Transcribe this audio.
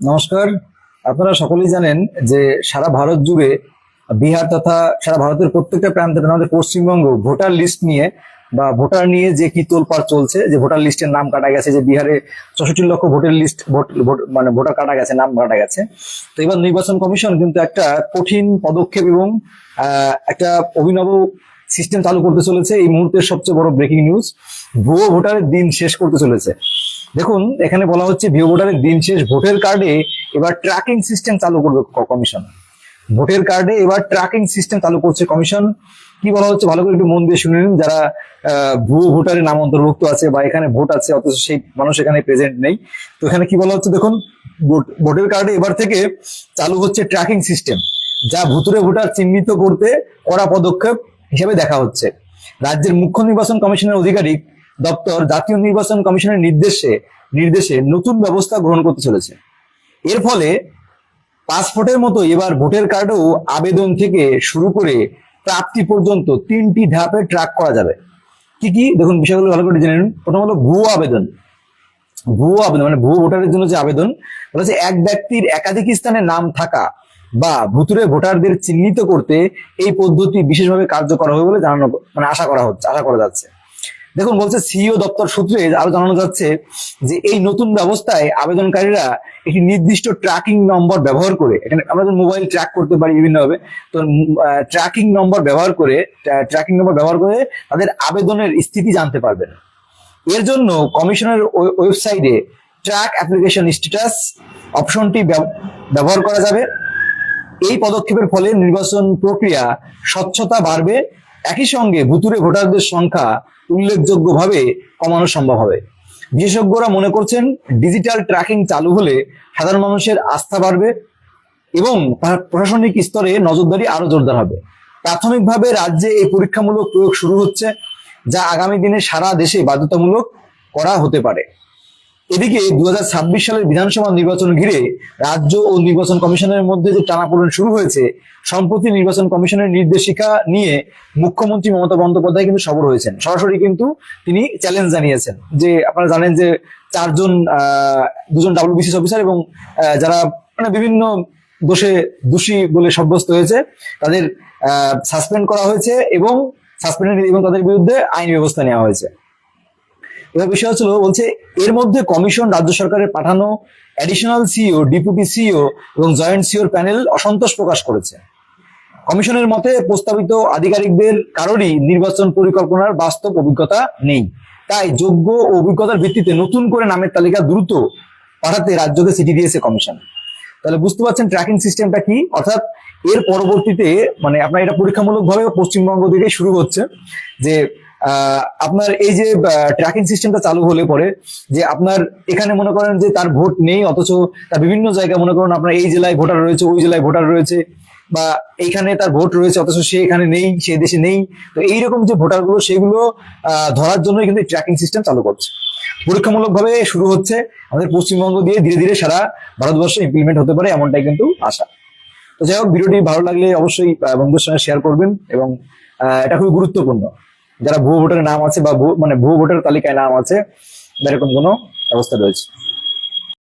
নমস্কার। আপনারা সকলেই জানেন যে সারা ভারত জুড়ে বিহার তথা সারা ভারতের প্রত্যেকটা প্রান্তে তথা আমাদের পশ্চিমবঙ্গ ভোটার লিস্ট নিয়ে বা ভোটার নিয়ে যে কি তোলপাড় চলছে, যে ভোটার লিস্টের নাম কাটা গেছে, যে বিহারে চৌষট্টি লক্ষ ভোটার লিস্ট ভোট মানে ভোটার কাটা গেছে, নাম কাটা গেছে। তো এবার নির্বাচন কমিশন কিন্তু একটা কঠিন পদক্ষেপ এবং একটা অভিনব সিস্টেম চালু করতে চলেছে। এই মুহূর্তের সবচেয়ে বড় ব্রেকিং নিউজ ভুয়ো ভোটারের দিন শেষ করতে চলেছে। দেখুন, এখানে বলা হচ্ছে ভুয়ো ভোটারের দিন শেষ। ভোটের কার্ডে এবার ট্র্যাকিং সিস্টেম চালু করবে কমিশন ভোটের কার্ডে এবার ট্র্যাকিং সিস্টেম চালু করছে কমিশন কি বলা হচ্ছে? ভালো করে একটু মন দিয়ে শুনে নিন। যারা ভুয়ো ভোটারের নাম অন্তর্ভুক্ত আছে বা এখানে ভোট আছে, অথচ সেই মানুষ এখানে প্রেজেন্ট নেই। তো এখানে কি বলা হচ্ছে? দেখুন, ভোট- ভোটের কার্ডে এবার থেকে চালু হচ্ছে ট্র্যাকিং সিস্টেম যা ভুতুরে ভোটার চিহ্নিত করতে কড়া পদক্ষেপ হিসেবে দেখা হচ্ছে। রাজ্যের মুখ্য নির্বাচন কমিশনের আধিকারিক দপ্তর জাতীয় নির্বাচন কমিশনের নির্দেশে নির্দেশে নতুন ব্যবস্থা গ্রহণ করতে চলেছে। এর ফলে পাসপোর্টের মতো এবার ভোটার কার্ডও আবেদন থেকে শুরু করে প্রাপ্তি পর্যন্ত তিনটি ধাপে ট্র্যাক করা যাবে। কি কি? দেখুন, বিষয়গুলো ভালো করে জেনে নিন। প্রথম হলো ভুয়ো আবেদন। ভুয়ো আবেদন মানে ভুয়ো ভোটারের জন্য যে আবেদন বলেছে এক ব্যক্তির একাধিক স্থানে নাম থাকা। বা ভুতুরে ভোটারদের চিহ্নিত করতে এই পদ্ধতি বিশেষভাবে কার্যকর হবে বলে জানানো মানে আশা করা হচ্ছে, আশা করা যাচ্ছে। দেখুন, বলছে সিইও দপ্তর সূত্রে আরও জানানো যাচ্ছে যে এই নতুন ব্যবস্থায় আবেদনকারীরা একটি নির্দিষ্ট ট্র্যাকিং নম্বর ব্যবহার করে, এখানে আমরা মোবাইল ট্র্যাক করতে পারি বিভিন্নভাবে, তো ট্র্যাকিং নম্বর ব্যবহার করে ট্র্যাকিং নম্বর ব্যবহার করে তাদের আবেদনের স্থিতি জানতে পারবেন। এর জন্য কমিশনের ওয়ে- ওয়েবসাইটে ট্র্যাক অ্যাপ্লিকেশন স্ট্যাটাস অপশনটি ব্যব- ব্যবহার করা যাবে। এই পদক্ষেপের ফলে নির্বাচন প্রক্রিয়া স্বচ্ছতা বাড়বে। একই সঙ্গে ভুতুরে ভোটারদের সংখ্যা উল্লেখযোগ্যভাবে কমানো সম্ভব হবে। বিশেষজ্ঞরা মনে করছেন ডিজিটাল ট্র্যাকিং চালু হলে সাধারণ মানুষের আস্থা বাড়বে এবং প্রশাসনিক স্তরে নজরদারি আরও জোরদার হবে। প্রাথমিকভাবে রাজ্যে এই পরীক্ষামূলক প্রয়োগ শুরু হচ্ছে, যা আগামী দিনে সারা দেশে বাধ্যতামূলক করা হতে পারে। এদিকে দুই হাজার ছাব্বিশ সালের বিধানসভা নির্বাচন ঘিরে রাজ্য ও নির্বাচন কমিশনের মধ্যে যে টানাপোড়েন শুরু হয়েছে সম্প্রতি নির্বাচন কমিশনের নির্দেশিকা নিয়ে মুখ্যমন্ত্রী মমতা বন্দ্যোপাধ্যায় কিন্তু সবর হয়েছেন। সরাসরি কিন্তু তিনি চ্যালেঞ্জ জানিয়েছেন যে আপনারা জানেন যে চারজন আহ, দুজন ডাব্লিউবিসিএস অফিসার এবং যারা মানে বিভিন্ন দোষে দোষী বলে সাব্যস্ত হয়েছে তাদের সাসপেন্ড করা হয়েছে এবং সাসপেন্ড এবং তাদের বিরুদ্ধে আইনি ব্যবস্থা নেওয়া হয়েছে। এবার বিষয় হচ্ছিল বলছে, এর মধ্যে কমিশন রাজ্য সরকারের পাঠানো অ্যাডিশনাল সিইও ডেপুটি সিইও এবং জয়েন্ট সিওর প্যানেল অসন্তোষ প্রকাশ করেছে। কমিশনের মতে প্রস্তাবিত আধিকারিকদের কারোরই নির্বাচন পরিকল্পনার বাস্তব অভিজ্ঞতা নেই। তাই যোগ্য ও অভিজ্ঞতার ভিত্তিতে নতুন করে নামের তালিকা দ্রুত পাঠাতে রাজ্যকে চিঠি দিয়েছে কমিশন তাহলে বুঝতে পারছেন ট্র্যাকিং সিস্টেমটা কি? অর্থাৎ এর পরবর্তীতে মানে আপনার এটা পরীক্ষামূলকভাবে পশ্চিমবঙ্গ থেকে শুরু হচ্ছে যে আপনার এই যে ট্র্যাকিং সিস্টেমটা চালু হলে পরে যে আপনার এখানে মনে করেন যে তার ভোট নেই অথচ তার বিভিন্ন জায়গায় মনে করেন আপনার এই জেলায় ভোটার রয়েছে ওই জেলায় ভোটার রয়েছে বা এইখানে তার ভোট রয়েছে অথচ সে এখানে নেই সে দেশে নেই। তো এইরকম যে ভোটারগুলো সেগুলো আহ, ধরার জন্যই কিন্তু ট্র্যাকিং সিস্টেম চালু করছে। পরীক্ষামূলকভাবে শুরু হচ্ছে। আমাদের পশ্চিমবঙ্গ দিয়ে ধীরে ধীরে সারা ভারতবর্ষে ইমপ্লিমেন্ট হতে পারে এমনটাই কিন্তু আশা। তো যাই হোক ভিডিওটি ভালো লাগলে অবশ্যই আহ, বন্ধুদের সঙ্গে শেয়ার করবেন এবং এটা খুবই গুরুত্বপূর্ণ। যারা ভুয়ো ভোটারের নাম আছে বা মানে ভুয়ো ভোটার তালিকায় নাম আছে, এরকম কোনো অবস্থা রয়েছে।